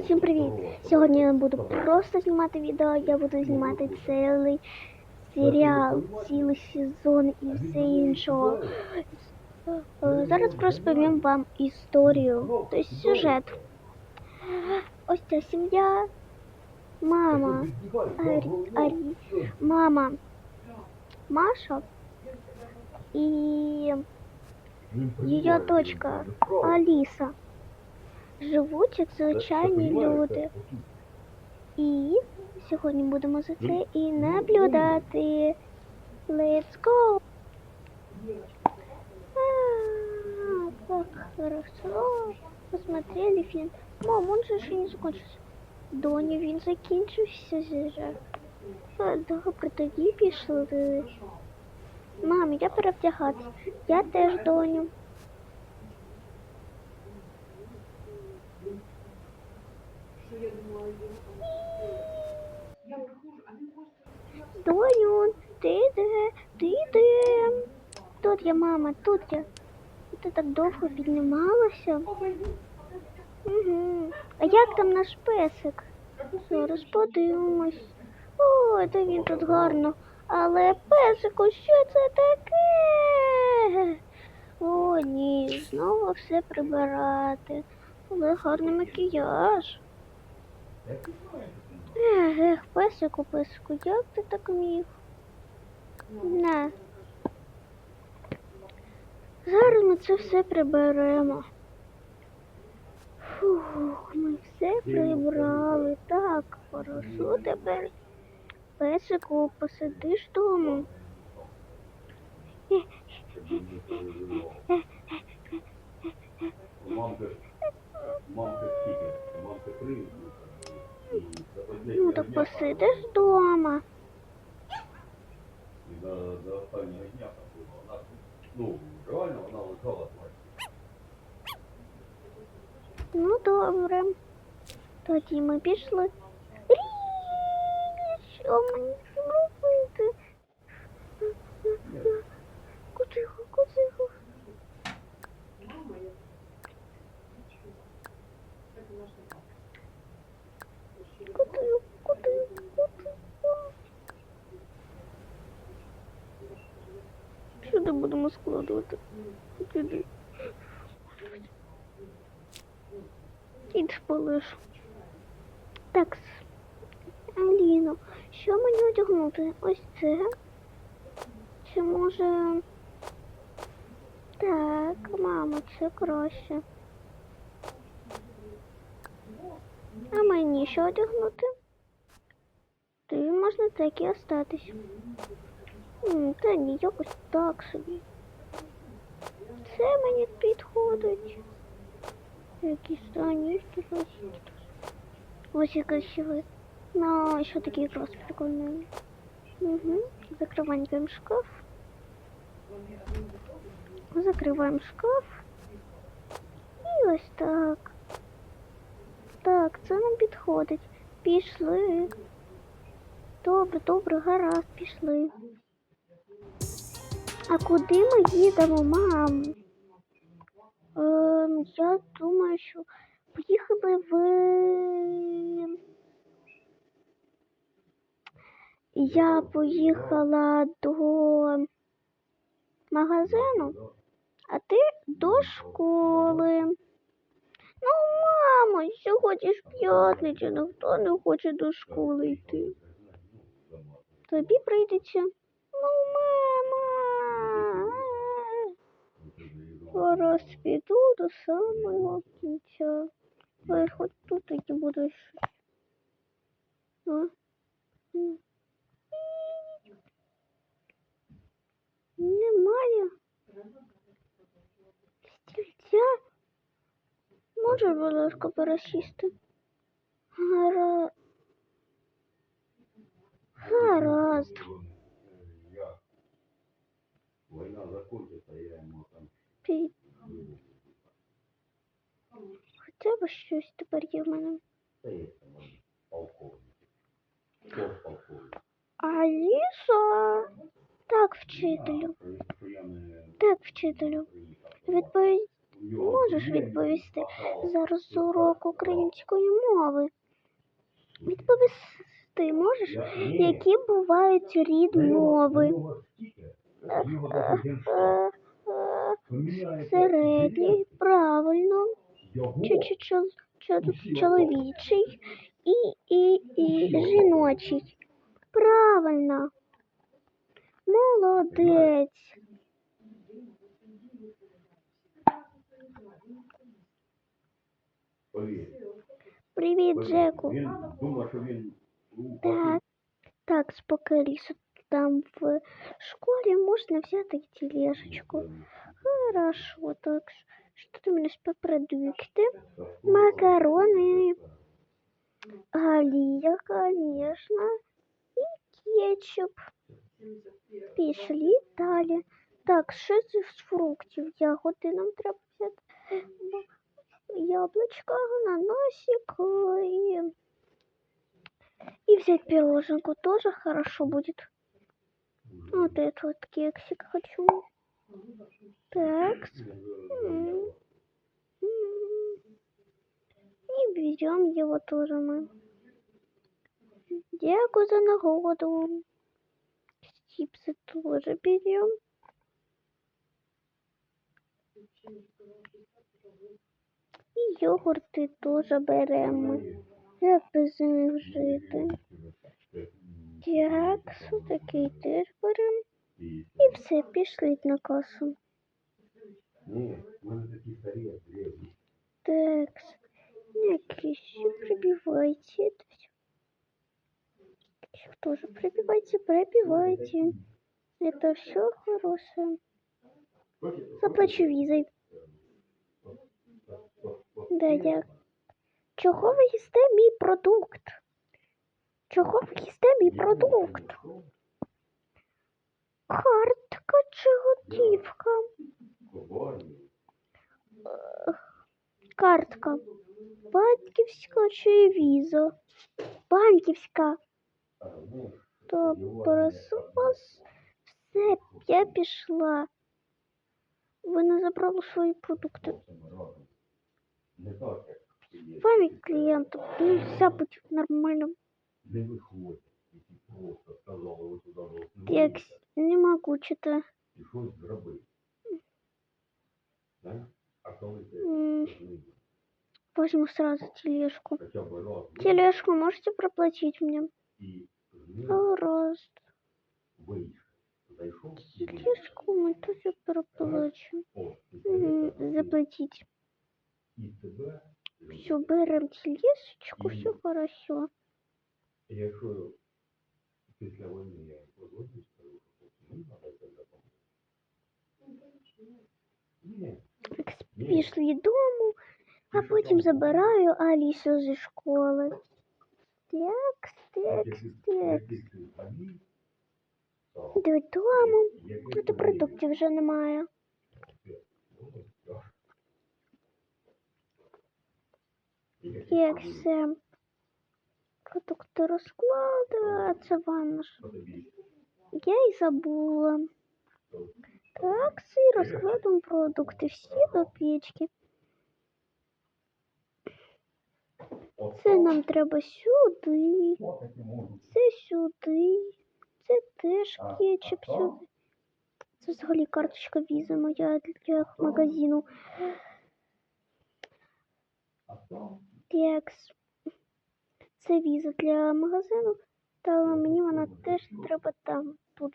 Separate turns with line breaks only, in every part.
Всім привіт! Сьогодні я буду просто знімати відео, я буду знімати цілий серіал, цілий сезон і все іншого. Е, Зараз розповім вам історію, тобто сюжет. Ось ця сім'я, мама, Арі, Арі, мама, Маша і її дочка Аліса живуть як звичайні люди. І сьогодні будемо за це і наблюдати. Let's go! А, как хорошо. Посмотрели фильм. Мам, он же ще не закончився. Доня, він закінчився вже. Добре, тоді пішли. Мам, я перевдягатися. Я теж доню. Доню, ти де? Ти? Тут я, мама, тут я. Ти так довго піднімалася. Угу. А як там наш песик? Зараз подивимось. О, та він тут гарно. Але песику, що це таке? О, ні, знову все прибирати. Але гарний макіяж. Ех, песику, песику, як ти так міг? На. Зараз ми це все приберемо. Фух, ми все прибрали. Так, хорошо тепер. Песику, посидиш вдома.
було. Вона, ну, реально вона лежала плаче.
Ну добре. Тоді ми пішли. Рі, Сюди будемо складувати. Кіт полиш. Так. Аліно, що мені одягнути? Ось це. Чи може. Так, мамо, це краще. А мені що одягнути? Тобі можна так і остатись. Та ні, якось так собі. Це мені підходить. Якісь странички щось. Ось якась ще ви. Ну, ще такі якраз прикольні. Угу. Закриваємо шкаф. Закриваємо шкаф. І ось так. Так, це нам підходить. Пішли. Добре, добре, гаразд, пішли. А куди ми їдемо, мам? Ем, я думаю, що поїхали в. Я поїхала до магазину, а ти до школи. Ну, мамо, сьогодні ж п'ятниця, ніхто не хоче до школи йти. Тобі прийдеться. Ну, мама. Зараз піду до самого кінця. Ой, хоч тут таки буде щось. А? Немає. Стільця. Може, будь ласка, пересісти. Гара... Гаразд.
Війна закончиться, я йому там.
Хоча б щось тепер є в мене. Аліса. Так, вчителю. Так, вчителю. Відповідь. Можеш відповісти зараз урок української мови. Відповісти можеш, які бувають рід мови? Середній, правильно, чи, чи, чол- чол- чоловічий і, і, і жіночий. Правильно. Молодець. Привіт, Джеку.
Він думав, що він
Так, так, спокойся. Там в школе можно взять тележечку. Хорошо, так, ш- что там у нас по продукты? Макароны, оливье, конечно, и кетчуп. Пішли далі. Так, що це з фруктів? Ягоди нам треба взяти. Яблочко, ананасик и... И взять пироженку тоже хорошо будет. Вот этот вот кексик хочу. Так. И берем его тоже мы. Дякую за нагоду. Чипсы тоже берем. І йогурти теж беремо. Як без них жити? Так, такий теж беремо. І все, пішли на касу.
Ні, в мене такі старі, як древні.
Так, якісь прибивайте. Это все. Тоже прибивайте, пробивайте. Это все хорошее. Заплачу візой. Да, я. Чого ви їсте мій продукт? Чого ви їсте мій продукт? Картка чи готівка? Картка. Банківська чи віза? Банківська. То прошу вас. Все, я пішла. Ви не забрали свої продукти.
Не так, як ти
вами клієнт. Нельзя бути нормальним.
Не виходь, які просто сказали, ви туди вас не
Так,
вийдете,
не могу что-то.
і щось зробити. Знаєш? А коли ти
М,
зміниш
Возьму сразу тележку.
хоча б раз
Тележку можете проплатить мне?
і зміниш,
Пожалуйста.
вийшов, зайшов і вийшов.
Тележку мы тоже проплачем.
О, і
М,
тебе
Заплатить.
і тебе,
Все, берем тележечку, все хорошо.
І після війни я позвоню, скажу, що мені треба це. Ні.
Пішли дому, а потім забираю Алісу зі школи. Так, так, так. Додому. А то продуктів вже немає. Як все. Продукти розкладу, а це ванна. Я й забула. Так, і розкладемо продукти всі до печки. Це нам треба сюди, це сюди, це теж кетчуп сюди. Це взагалі карточка візи моя для магазину. Так, це віза для магазину, та мені вона теж треба там, тут.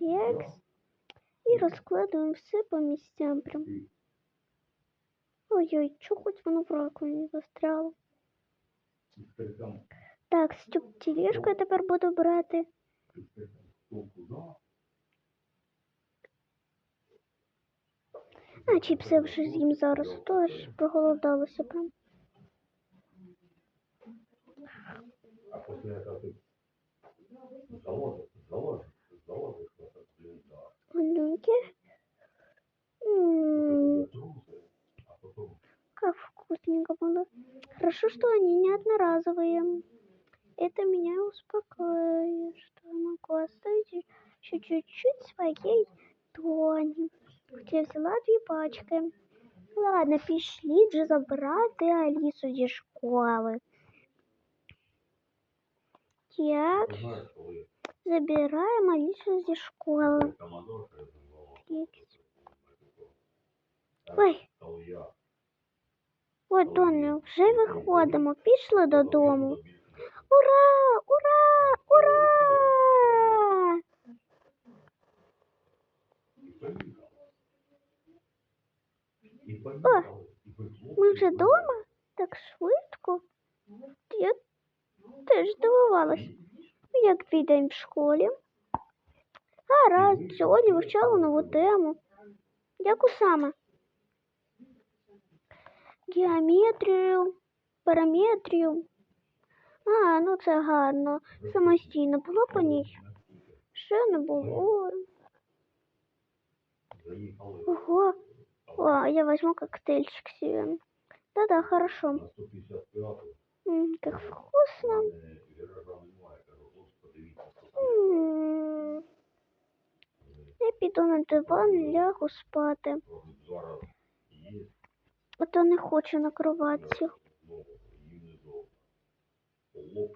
Так. І розкладуємо все по місцям прям. Ой-ой, чого хоч воно в раковині застряло. Так, цю тележку я тепер буду брати. А чіпси вже з'їм зараз, то ж проголодалася прям.
А после этого ты заложишь, заложишь, заложишь в этот блиндаж.
Маленькі. М,
Трусы, а потом
Как вкусненько было. Хорошо, что они не одноразовые. Это меня успокаивает, что я могу оставить еще чуть-чуть своей Тони. Хоча я взяла дві пачки. Ладно, пішли вже забрати Алісу зі школи.
Коли
забираємо Алісу зі школи. Ой, от Доня, вже виходимо. Пішли додому. Ура! Ура! Ура!
Ви
Ми вже вдома? Так швидко. Теж здивувалась. Як твій день в школі? Гаразд, сьогодні вивчала нову тему. Яку саме? Геометрію, параметрію. А, ну це гарно. Самостійно було по ній? Ще не було. Ого. О, я возьму коктейльчик себе. Да-да, хорошо.
155
М, как вкусно. М, Я піду на диван, лягу спати. А то не хочу на кроватці.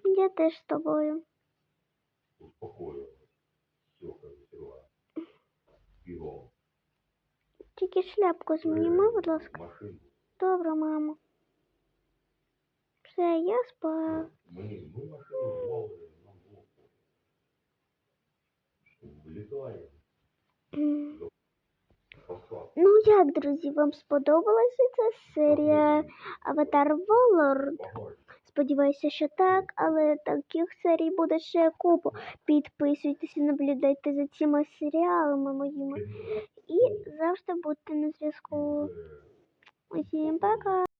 Я теж з тобою. Тільки шляпку зніми, будь ласка. Добре, мамо. Все, я спав.
Посад.
Ну як, друзі, вам сподобалася ця серія Аватар Волорд? Сподіваюся, що так, але таких серій буде ще купу. Підписуйтесь і наблюдайте за цими серіалами моїми. І завжди будьте на зв'язку. Усім пока!